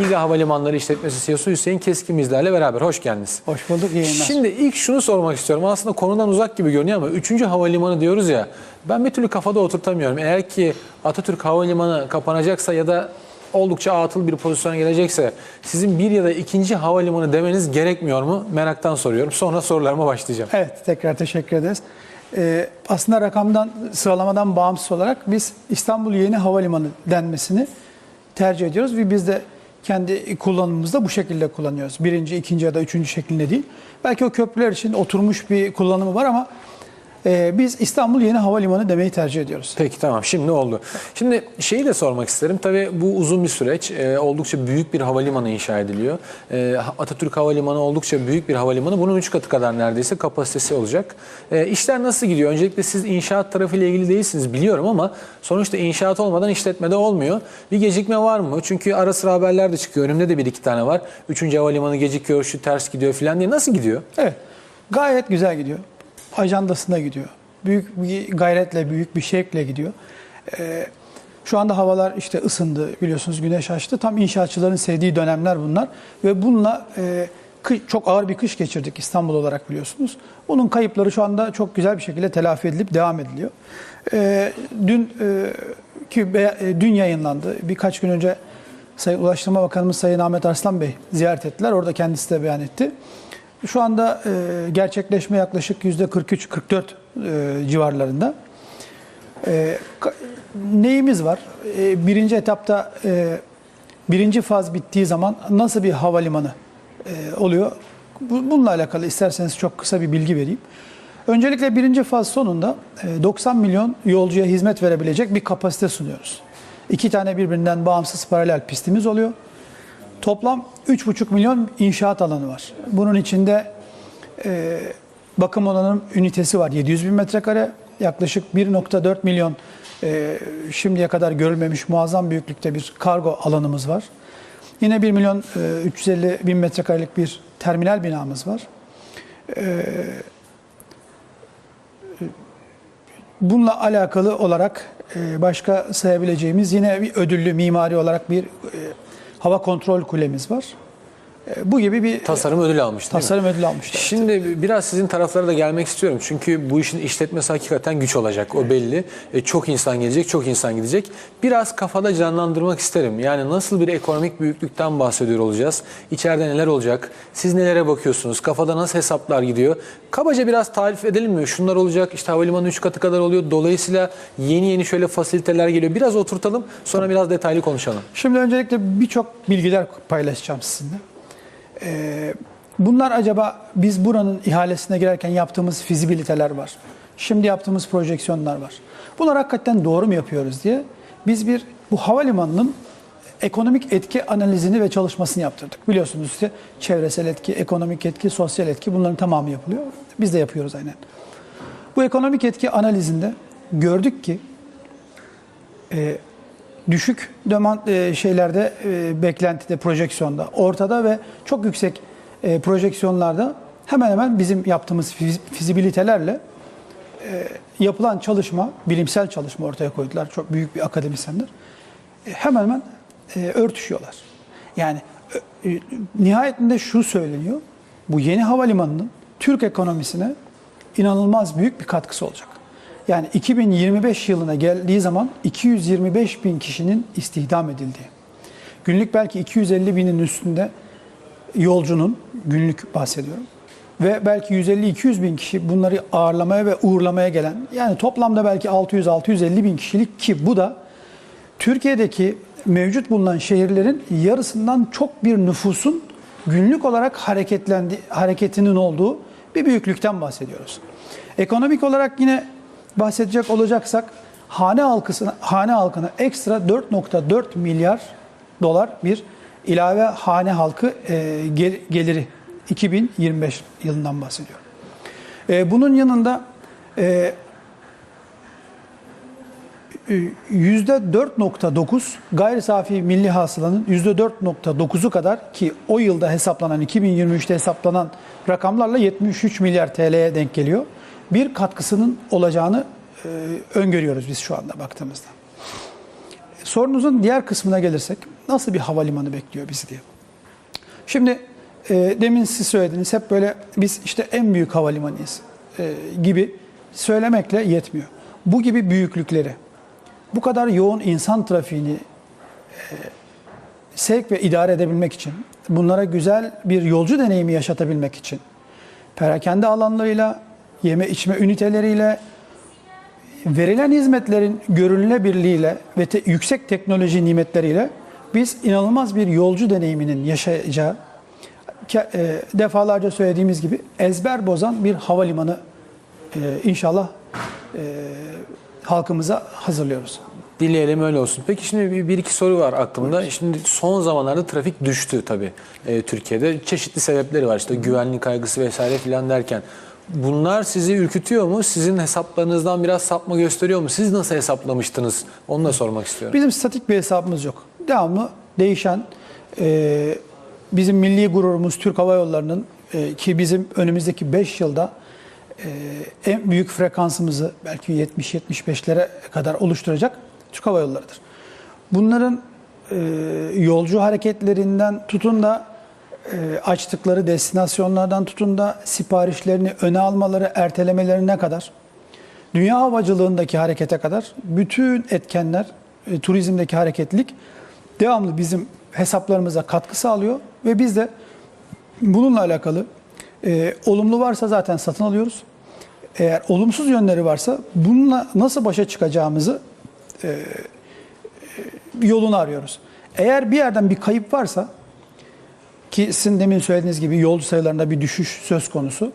İGA Havalimanları İşletmesi CEO'su Hüseyin Keskin bizlerle beraber. Hoş geldiniz. Hoş bulduk, iyi yayınlar. Şimdi ilk şunu sormak istiyorum. Aslında konudan uzak gibi görünüyor ama 3. havalimanı diyoruz ya. Ben bir türlü kafada oturtamıyorum. Eğer ki Atatürk Havalimanı kapanacaksa ya da oldukça atıl bir pozisyona gelecekse sizin bir ya da ikinci havalimanı demeniz gerekmiyor mu? Meraktan soruyorum. Sonra sorularıma başlayacağım. Evet, tekrar teşekkür ederiz. Ee, aslında rakamdan, sıralamadan bağımsız olarak biz İstanbul Yeni Havalimanı denmesini tercih ediyoruz ve biz de kendi kullanımımızda bu şekilde kullanıyoruz. Birinci, ikinci ya da üçüncü şeklinde değil. Belki o köprüler için oturmuş bir kullanımı var ama e, biz İstanbul Yeni Havalimanı demeyi tercih ediyoruz. Peki tamam şimdi oldu. Şimdi şeyi de sormak isterim. Tabii bu uzun bir süreç. Ee, oldukça büyük bir havalimanı inşa ediliyor. Ee, Atatürk Havalimanı oldukça büyük bir havalimanı. Bunun 3 katı kadar neredeyse kapasitesi olacak. Ee, işler nasıl gidiyor? Öncelikle siz inşaat tarafıyla ilgili değilsiniz biliyorum ama sonuçta inşaat olmadan işletmede olmuyor. Bir gecikme var mı? Çünkü ara sıra haberler de çıkıyor. Önümde de bir iki tane var. Üçüncü havalimanı gecikiyor, şu ters gidiyor falan diye. Nasıl gidiyor? Evet, gayet güzel gidiyor. Ajandasında gidiyor. Büyük bir gayretle, büyük bir şevkle gidiyor. Ee, şu anda havalar işte ısındı, biliyorsunuz güneş açtı. Tam inşaatçıların sevdiği dönemler bunlar. Ve bununla e, çok ağır bir kış geçirdik İstanbul olarak biliyorsunuz. Bunun kayıpları şu anda çok güzel bir şekilde telafi edilip devam ediliyor. Ee, dün e, ki e, dün yayınlandı. Birkaç gün önce Sayın Ulaştırma Bakanımız Sayın Ahmet Arslan Bey ziyaret ettiler. Orada kendisi de beyan etti. Şu anda e, gerçekleşme yaklaşık %43-44 e, civarlarında. E, neyimiz var? E, birinci etapta e, birinci faz bittiği zaman nasıl bir havalimanı e, oluyor? Bu- Bununla alakalı isterseniz çok kısa bir bilgi vereyim. Öncelikle birinci faz sonunda e, 90 milyon yolcuya hizmet verebilecek bir kapasite sunuyoruz. İki tane birbirinden bağımsız paralel pistimiz oluyor. Toplam 3,5 milyon inşaat alanı var. Bunun içinde e, bakım onarım ünitesi var 700 bin metrekare. Yaklaşık 1.4 milyon e, şimdiye kadar görülmemiş muazzam büyüklükte bir kargo alanımız var. Yine 1 milyon e, 350 bin metrekarelik bir terminal binamız var. E, Bununla alakalı olarak e, başka sayabileceğimiz yine bir ödüllü mimari olarak bir e, hava kontrol kulemiz var. E, Bu gibi bir Tasarım ödülü almış tasarım ödülü almışlar. Şimdi biraz sizin taraflara da gelmek istiyorum. Çünkü bu işin işletmesi hakikaten güç olacak. O belli. E, çok insan gelecek, çok insan gidecek. Biraz kafada canlandırmak isterim. Yani nasıl bir ekonomik büyüklükten bahsediyor olacağız? İçeride neler olacak? Siz nelere bakıyorsunuz? Kafada nasıl hesaplar gidiyor? Kabaca biraz tarif edelim mi? Şunlar olacak. İşte havalimanı 3 katı kadar oluyor. Dolayısıyla yeni yeni şöyle fasiliteler geliyor. Biraz oturtalım. Sonra biraz detaylı konuşalım. Şimdi öncelikle birçok bilgiler paylaşacağım sizinle. Ee, bunlar acaba biz buranın ihalesine girerken yaptığımız fizibiliteler var. Şimdi yaptığımız projeksiyonlar var. Bunlar hakikaten doğru mu yapıyoruz diye biz bir bu havalimanının ekonomik etki analizini ve çalışmasını yaptırdık. Biliyorsunuz işte çevresel etki, ekonomik etki, sosyal etki bunların tamamı yapılıyor. Biz de yapıyoruz aynen. Bu ekonomik etki analizinde gördük ki e, düşük demand e, şeylerde e, beklentide, projeksiyonda, ortada ve çok yüksek e, projeksiyonlarda hemen hemen bizim yaptığımız fiz- fizibilitelerle e, yapılan çalışma, bilimsel çalışma ortaya koydular. Çok büyük bir akademisyenler. Hemen hemen örtüşüyorlar. Yani nihayetinde şu söyleniyor. Bu yeni havalimanının Türk ekonomisine inanılmaz büyük bir katkısı olacak. Yani 2025 yılına geldiği zaman 225 bin kişinin istihdam edildiği, günlük belki 250 binin üstünde yolcunun, günlük bahsediyorum, ve belki 150-200 bin kişi bunları ağırlamaya ve uğurlamaya gelen, yani toplamda belki 600-650 bin kişilik ki bu da Türkiye'deki mevcut bulunan şehirlerin yarısından çok bir nüfusun günlük olarak hareketlendi, hareketinin olduğu bir büyüklükten bahsediyoruz. Ekonomik olarak yine bahsedecek olacaksak hane halkısına hane halkına ekstra 4.4 milyar dolar bir ilave hane halkı e, gel- geliri 2025 yılından bahsediyorum. E, bunun yanında e, %4.9 gayri safi milli hasılanın %4.9'u kadar ki o yılda hesaplanan 2023'te hesaplanan rakamlarla 73 milyar TL'ye denk geliyor. Bir katkısının olacağını e, öngörüyoruz biz şu anda baktığımızda. Sorunuzun diğer kısmına gelirsek nasıl bir havalimanı bekliyor bizi diye. Şimdi e, demin siz söylediniz hep böyle biz işte en büyük havalimanıyız e, gibi söylemekle yetmiyor. Bu gibi büyüklükleri, bu kadar yoğun insan trafiğini e, sevk ve idare edebilmek için, bunlara güzel bir yolcu deneyimi yaşatabilmek için, perakende alanlarıyla, yeme içme üniteleriyle, verilen hizmetlerin görünülebilirliğiyle ve te- yüksek teknoloji nimetleriyle biz inanılmaz bir yolcu deneyiminin yaşayacağı, ke- e, defalarca söylediğimiz gibi ezber bozan bir havalimanı e, inşallah e, halkımıza hazırlıyoruz. Dileyelim öyle olsun. Peki şimdi bir, bir iki soru var aklımda. Şimdi son zamanlarda trafik düştü tabii e, Türkiye'de. Çeşitli sebepleri var işte güvenlik kaygısı vesaire filan derken. Bunlar sizi ürkütüyor mu? Sizin hesaplarınızdan biraz sapma gösteriyor mu? Siz nasıl hesaplamıştınız? Onu da sormak istiyorum. Bizim statik bir hesabımız yok. Devamlı değişen e, bizim milli gururumuz Türk Hava Yolları'nın e, ki bizim önümüzdeki 5 yılda e, en büyük frekansımızı belki 70-75'lere kadar oluşturacak Türk Hava Yolları'dır. Bunların e, yolcu hareketlerinden tutun da açtıkları destinasyonlardan tutun da siparişlerini öne almaları, ertelemelerine kadar dünya havacılığındaki harekete kadar bütün etkenler, e, turizmdeki hareketlilik devamlı bizim hesaplarımıza katkı sağlıyor ve biz de bununla alakalı e, olumlu varsa zaten satın alıyoruz. Eğer olumsuz yönleri varsa bununla nasıl başa çıkacağımızı e, e, yolunu arıyoruz. Eğer bir yerden bir kayıp varsa ki sizin demin söylediğiniz gibi yolcu sayılarında bir düşüş söz konusu.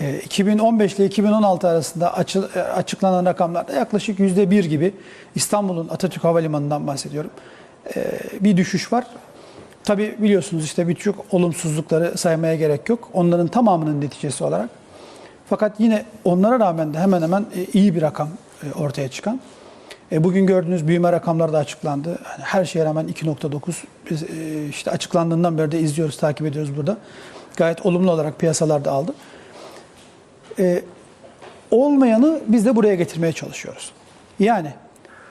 Ee, 2015 ile 2016 arasında e, açıklanan rakamlarda yaklaşık %1 gibi İstanbul'un Atatürk Havalimanı'ndan bahsediyorum. Ee, Bir düşüş var. Tabi biliyorsunuz işte birçok olumsuzlukları saymaya gerek yok. Onların tamamının neticesi olarak. Fakat yine onlara rağmen de hemen hemen e, iyi bir rakam e, ortaya çıkan. E, Bugün gördüğünüz büyüme rakamları da açıklandı. Yani her şeye rağmen 2.9 biz e, işte açıklandığından beri de izliyoruz, takip ediyoruz burada. Gayet olumlu olarak piyasalarda aldı. E, olmayanı biz de buraya getirmeye çalışıyoruz. Yani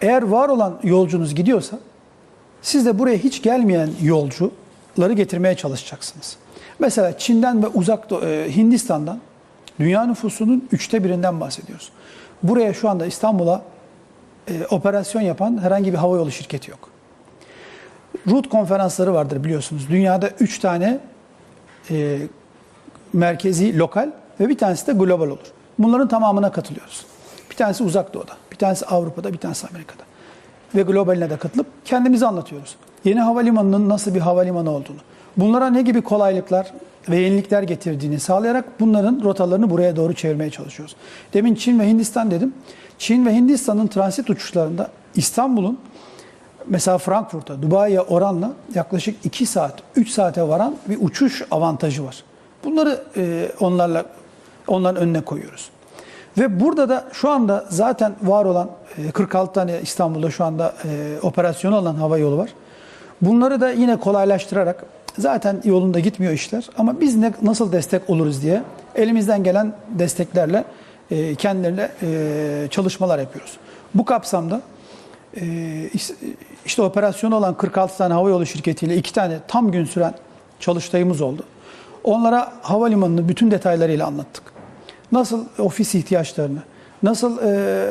eğer var olan yolcunuz gidiyorsa siz de buraya hiç gelmeyen yolcuları getirmeye çalışacaksınız. Mesela Çin'den ve uzak e, Hindistan'dan dünya nüfusunun üçte birinden bahsediyoruz. Buraya şu anda İstanbul'a e, operasyon yapan herhangi bir havayolu şirketi yok. Rut konferansları vardır biliyorsunuz. Dünyada 3 tane e, merkezi lokal ve bir tanesi de global olur. Bunların tamamına katılıyoruz. Bir tanesi uzak doğuda, bir tanesi Avrupa'da, bir tanesi Amerika'da. Ve globaline de katılıp kendimizi anlatıyoruz. Yeni havalimanının nasıl bir havalimanı olduğunu, bunlara ne gibi kolaylıklar ve yenilikler getirdiğini sağlayarak bunların rotalarını buraya doğru çevirmeye çalışıyoruz. Demin Çin ve Hindistan dedim. Çin ve Hindistan'ın transit uçuşlarında İstanbul'un mesela Frankfurt'a, Dubai'ye oranla yaklaşık 2 saat, 3 saate varan bir uçuş avantajı var. Bunları e, onlarla onların önüne koyuyoruz. Ve burada da şu anda zaten var olan e, 46 tane İstanbul'da şu anda e, operasyonu olan hava yolu var. Bunları da yine kolaylaştırarak zaten yolunda gitmiyor işler ama biz ne, nasıl destek oluruz diye elimizden gelen desteklerle e, kendilerine e, çalışmalar yapıyoruz. Bu kapsamda e, işte operasyonu olan 46 tane havayolu şirketiyle iki tane tam gün süren çalıştayımız oldu. Onlara havalimanını bütün detaylarıyla anlattık. Nasıl ofis ihtiyaçlarını, nasıl e,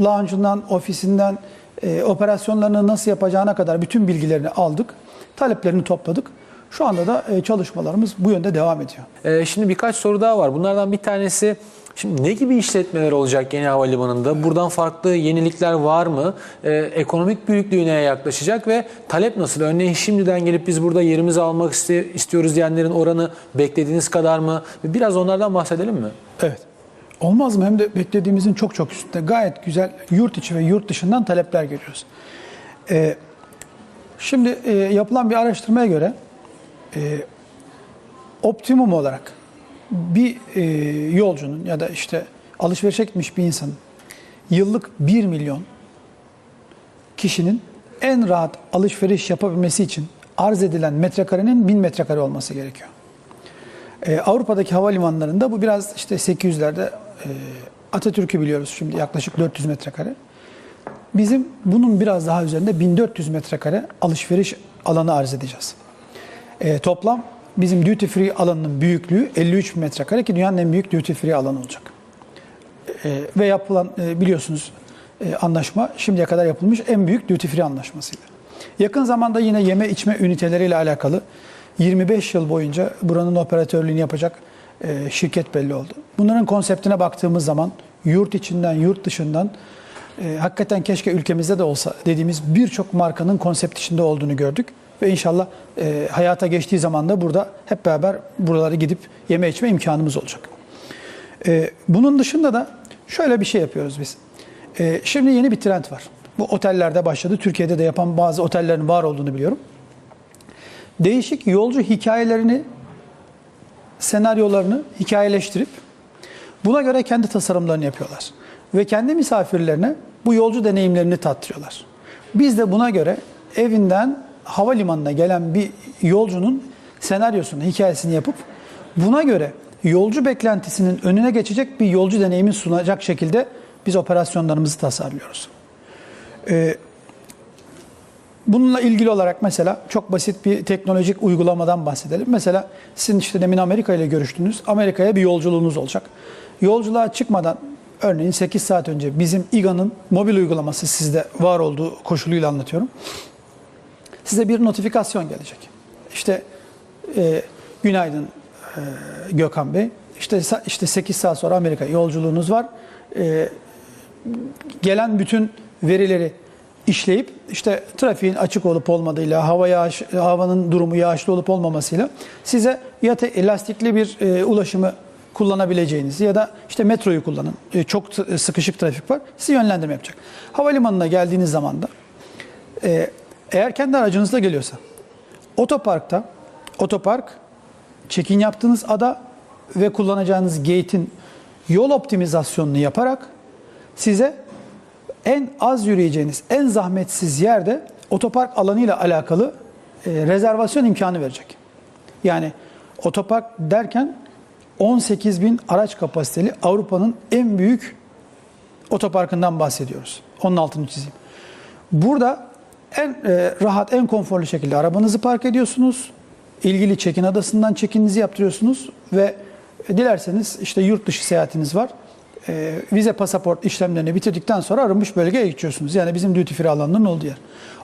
lounge'undan, ofisinden, e, operasyonlarını nasıl yapacağına kadar bütün bilgilerini aldık. Taleplerini topladık. Şu anda da e, çalışmalarımız bu yönde devam ediyor. Ee, şimdi birkaç soru daha var. Bunlardan bir tanesi Şimdi ne gibi işletmeler olacak yeni havalimanında? Buradan farklı yenilikler var mı? Ee, ekonomik büyüklüğüne yaklaşacak ve talep nasıl? Örneğin şimdiden gelip biz burada yerimizi almak istiyoruz diyenlerin oranı beklediğiniz kadar mı? Biraz onlardan bahsedelim mi? Evet. Olmaz mı? Hem de beklediğimizin çok çok üstünde. Gayet güzel yurt içi ve yurt dışından talepler görüyoruz. Ee, şimdi e, yapılan bir araştırmaya göre e, optimum olarak bir e, yolcunun ya da işte alışverişe gitmiş bir insanın yıllık 1 milyon kişinin en rahat alışveriş yapabilmesi için arz edilen metrekarenin 1000 metrekare olması gerekiyor. Ee, Avrupa'daki havalimanlarında bu biraz işte 800'lerde e, Atatürk'ü biliyoruz şimdi yaklaşık 400 metrekare. bizim bunun biraz daha üzerinde 1400 metrekare alışveriş alanı arz edeceğiz. E, toplam bizim duty free alanının büyüklüğü 53 bin metrekare ki dünyanın en büyük duty free alanı olacak. E, ve yapılan e, biliyorsunuz e, anlaşma şimdiye kadar yapılmış en büyük duty free anlaşmasıydı. Yakın zamanda yine yeme içme üniteleriyle alakalı 25 yıl boyunca buranın operatörlüğünü yapacak e, şirket belli oldu. Bunların konseptine baktığımız zaman yurt içinden, yurt dışından e, hakikaten keşke ülkemizde de olsa dediğimiz birçok markanın konsept içinde olduğunu gördük. Ve inşallah e, hayata geçtiği zaman da burada hep beraber buralara gidip yeme içme imkanımız olacak. E, bunun dışında da şöyle bir şey yapıyoruz biz. E, şimdi yeni bir trend var. Bu otellerde başladı. Türkiye'de de yapan bazı otellerin var olduğunu biliyorum. Değişik yolcu hikayelerini, senaryolarını hikayeleştirip buna göre kendi tasarımlarını yapıyorlar. Ve kendi misafirlerine bu yolcu deneyimlerini tattırıyorlar. Biz de buna göre evinden havalimanına gelen bir yolcunun senaryosunu, hikayesini yapıp buna göre yolcu beklentisinin önüne geçecek bir yolcu deneyimi sunacak şekilde biz operasyonlarımızı tasarlıyoruz. Ee, Bununla ilgili olarak mesela çok basit bir teknolojik uygulamadan bahsedelim. Mesela sizin işte demin Amerika ile görüştünüz. Amerika'ya bir yolculuğunuz olacak. Yolculuğa çıkmadan örneğin 8 saat önce bizim İGA'nın mobil uygulaması sizde var olduğu koşuluyla anlatıyorum. Size bir notifikasyon gelecek. İşte e, günaydın e, Gökhan Bey. İşte işte 8 saat sonra Amerika yolculuğunuz var. E, gelen bütün verileri işleyip işte trafiğin açık olup olmadığıyla, hava yağış, havanın durumu yağışlı olup olmamasıyla size ya te- elastikli bir e, ulaşımı kullanabileceğiniz ya da işte metroyu kullanın. E, çok sıkışık trafik var. Sizi yönlendirme yapacak. Havalimanına geldiğiniz zaman da e, eğer kendi aracınızla geliyorsa otoparkta otopark check-in yaptığınız ada ve kullanacağınız gate'in yol optimizasyonunu yaparak size en az yürüyeceğiniz, en zahmetsiz yerde otopark alanıyla alakalı e, rezervasyon imkanı verecek. Yani otopark derken 18 bin araç kapasiteli Avrupa'nın en büyük otoparkından bahsediyoruz. Onun altını çizeyim. Burada en e, rahat, en konforlu şekilde arabanızı park ediyorsunuz. İlgili çekin adasından çekinizi yaptırıyorsunuz ve dilerseniz işte yurt dışı seyahatiniz var. E, vize pasaport işlemlerini bitirdikten sonra arınmış bölgeye geçiyorsunuz. Yani bizim duty free alanının olduğu yer.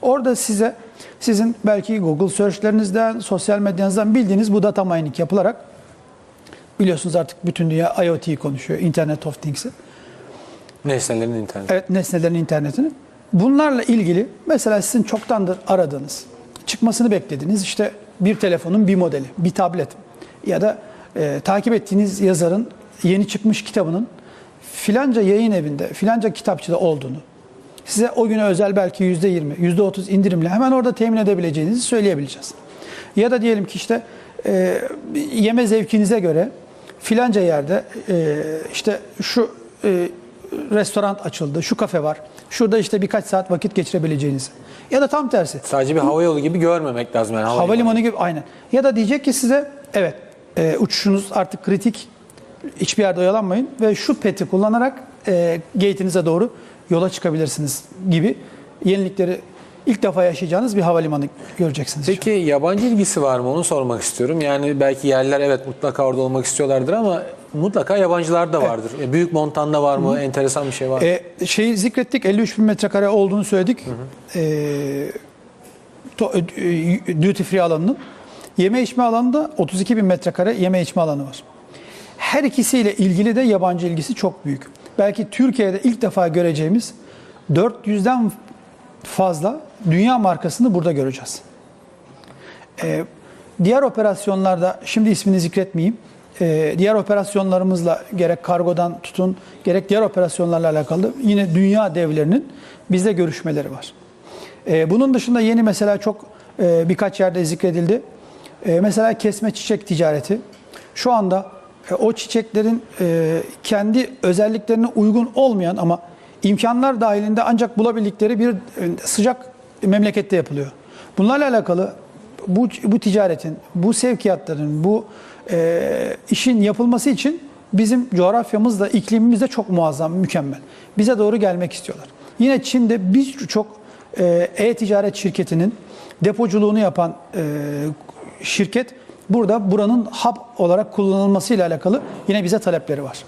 Orada size sizin belki Google searchlerinizden, sosyal medyanızdan bildiğiniz bu data mining yapılarak biliyorsunuz artık bütün dünya IoT'yi konuşuyor, Internet of Things'i. Nesnelerin interneti. Evet, nesnelerin internetini. Bunlarla ilgili mesela sizin çoktandır aradığınız, çıkmasını beklediğiniz işte bir telefonun bir modeli, bir tablet ya da e, takip ettiğiniz yazarın yeni çıkmış kitabının filanca yayın evinde, filanca kitapçıda olduğunu, size o güne özel belki %20, %30 indirimle hemen orada temin edebileceğinizi söyleyebileceğiz. Ya da diyelim ki işte e, yeme zevkinize göre filanca yerde e, işte şu e, restoran açıldı, şu kafe var. Şurada işte birkaç saat vakit geçirebileceğiniz. Ya da tam tersi. Sadece bir hava yolu gibi görmemek lazım yani. Havalimanı gibi aynen. Ya da diyecek ki size evet e, uçuşunuz artık kritik. Hiçbir yerde oyalanmayın ve şu peti kullanarak e, gate'inize doğru yola çıkabilirsiniz gibi yenilikleri ilk defa yaşayacağınız bir havalimanı göreceksiniz. Peki yabancı ilgisi var mı onu sormak istiyorum. Yani belki yerler evet mutlaka orada olmak istiyorlardır ama mutlaka yabancılar da vardır. E, Büyük montanda var mı? Enteresan bir şey var mı? E, şeyi zikrettik 53 bin metrekare olduğunu söyledik. E, to, e, duty free alanının. Yeme içme alanında 32 bin metrekare yeme içme alanı var. Her ikisiyle ilgili de yabancı ilgisi çok büyük. Belki Türkiye'de ilk defa göreceğimiz 400'den fazla dünya markasını burada göreceğiz. Ee, diğer operasyonlarda, şimdi ismini zikretmeyeyim, ee, diğer operasyonlarımızla gerek kargodan tutun, gerek diğer operasyonlarla alakalı yine dünya devlerinin bizde görüşmeleri var. Ee, bunun dışında yeni mesela çok e, birkaç yerde zikredildi. Ee, mesela kesme çiçek ticareti. Şu anda e, o çiçeklerin e, kendi özelliklerine uygun olmayan ama imkanlar dahilinde ancak bulabildikleri bir e, sıcak memlekette yapılıyor. Bunlarla alakalı bu, bu ticaretin, bu sevkiyatların, bu e, işin yapılması için bizim coğrafyamız da iklimimiz de çok muazzam, mükemmel. Bize doğru gelmek istiyorlar. Yine Çin'de birçok e, e-ticaret şirketinin depoculuğunu yapan e, şirket burada buranın hub olarak kullanılmasıyla alakalı yine bize talepleri var.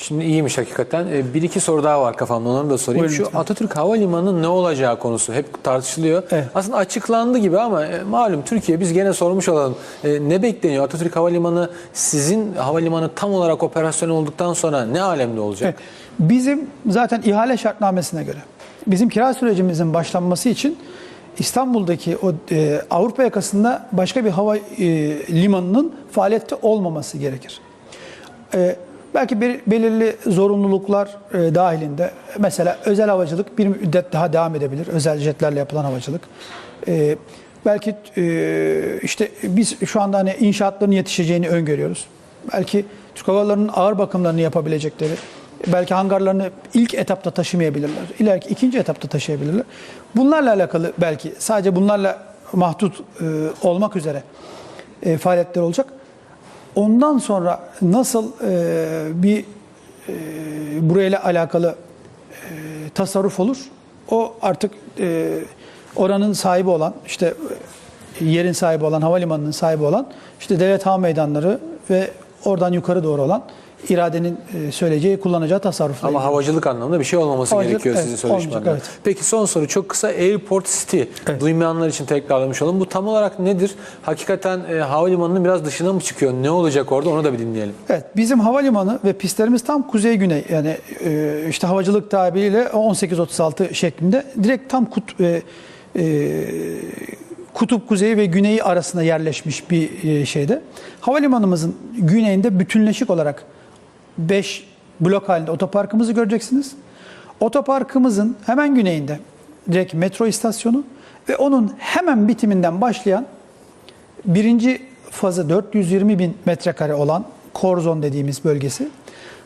Şimdi iyiymiş hakikaten. Ee, Bir iki soru daha var kafamda onları da sorayım. Buyurun Şu lütfen. Atatürk Havalimanı'nın ne olacağı konusu hep tartışılıyor. Evet. Aslında açıklandı gibi ama e, malum Türkiye biz gene sormuş olalım. E, Ne bekleniyor? Atatürk Havalimanı sizin havalimanı tam olarak operasyon olduktan sonra ne alemde olacak? Evet. Bizim zaten ihale şartnamesine göre bizim kira sürecimizin başlanması için İstanbul'daki o e, Avrupa yakasında başka bir hava e, limanının faaliyette olmaması gerekir. E, belki bir, belirli zorunluluklar e, dahilinde mesela özel havacılık bir müddet daha devam edebilir. Özel jetlerle yapılan havacılık. E, belki e, işte biz şu anda hani inşaatların yetişeceğini öngörüyoruz. Belki Türk Hava Yolları'nın ağır bakımlarını yapabilecekleri, belki hangarlarını ilk etapta taşımayabilirler. İleriki ikinci etapta taşıyabilirler. Bunlarla alakalı belki sadece bunlarla mahdut e, olmak üzere e, faaliyetler olacak. Ondan sonra nasıl e, bir e, burayla alakalı e, tasarruf olur? O artık e, oranın sahibi olan, işte yerin sahibi olan, havalimanının sahibi olan, işte devlet hava meydanları ve oradan yukarı doğru olan iradenin e, söyleyeceği, kullanacağı tasarrufla Ama ilgili. havacılık anlamında bir şey olmaması Havacılık, gerekiyor evet, sizin olmayacak, evet. Peki son soru çok kısa Airport City. Evet. Duymayanlar için tekrarlamış olalım. Bu tam olarak nedir? Hakikaten e, havalimanının biraz dışına mı çıkıyor? Ne olacak orada onu da bir dinleyelim. Evet, bizim havalimanı ve pistlerimiz tam kuzey-güney yani e, işte havacılık tabiriyle 18-36 şeklinde direkt tam kut, e, e, kutup kuzeyi ve güneyi arasında yerleşmiş bir e, şeyde. Havalimanımızın güneyinde bütünleşik olarak 5 blok halinde otoparkımızı göreceksiniz. Otoparkımızın hemen güneyinde direkt metro istasyonu ve onun hemen bitiminden başlayan Birinci fazı 420 bin metrekare olan Korzon dediğimiz bölgesi.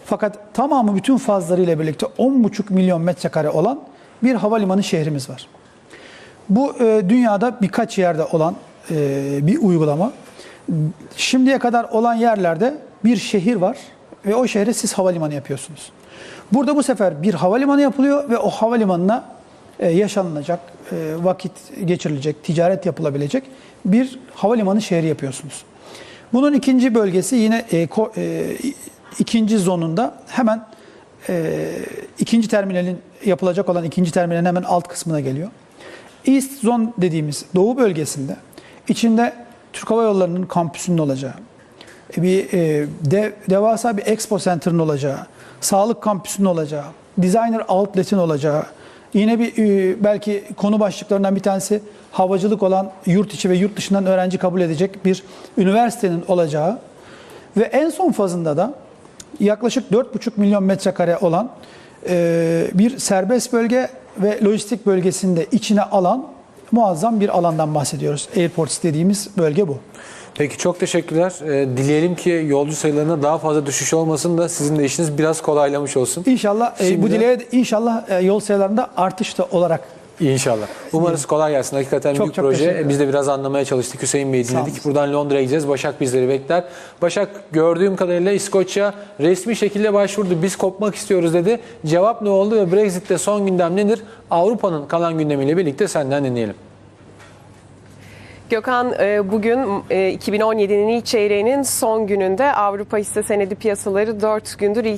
Fakat tamamı bütün fazlarıyla birlikte 10,5 milyon metrekare olan bir havalimanı şehrimiz var. Bu e, dünyada birkaç yerde olan e, bir uygulama. Şimdiye kadar olan yerlerde bir şehir var ve o şehre siz havalimanı yapıyorsunuz. Burada bu sefer bir havalimanı yapılıyor ve o havalimanına e, yaşanılacak, e, vakit geçirilecek, ticaret yapılabilecek bir havalimanı şehri yapıyorsunuz. Bunun ikinci bölgesi yine e, ikinci zonunda hemen ikinci terminalin yapılacak olan ikinci terminalin hemen alt kısmına geliyor. East Zone dediğimiz doğu bölgesinde içinde Türk Hava Yolları'nın kampüsünün olacağı, bir e, dev, devasa bir expo center'ın olacağı, sağlık kampüsünün olacağı, designer outlet'in olacağı, yine bir e, belki konu başlıklarından bir tanesi havacılık olan yurt içi ve yurt dışından öğrenci kabul edecek bir üniversitenin olacağı ve en son fazında da yaklaşık 4,5 milyon metrekare olan e, bir serbest bölge ve lojistik bölgesinde içine alan muazzam bir alandan bahsediyoruz. Airports dediğimiz bölge bu. Peki çok teşekkürler. E, dileyelim ki yolcu sayılarına daha fazla düşüş olmasın da sizin de işiniz biraz kolaylamış olsun. İnşallah e, bu Şimdiden- dileğe de- inşallah e, yol sayılarında artış da olarak İnşallah. Umarız kolay gelsin. Hakikaten Çok büyük çok proje. teşekkürler. Biz de biraz anlamaya çalıştık. Hüseyin Bey'i Sağ dinledik. olun. Buradan Londra'ya gideceğiz. Başak bizleri bekler. Başak gördüğüm kadarıyla İskoçya resmi şekilde başvurdu. Biz kopmak istiyoruz dedi. Cevap ne oldu ve Brexit'te son gündem nedir? Avrupa'nın kalan gündemiyle birlikte senden dinleyelim. Gökhan e, bugün e, 2017'nin ilk çeyreğinin son gününde Avrupa hisse senedi piyasaları 4 gündür ilk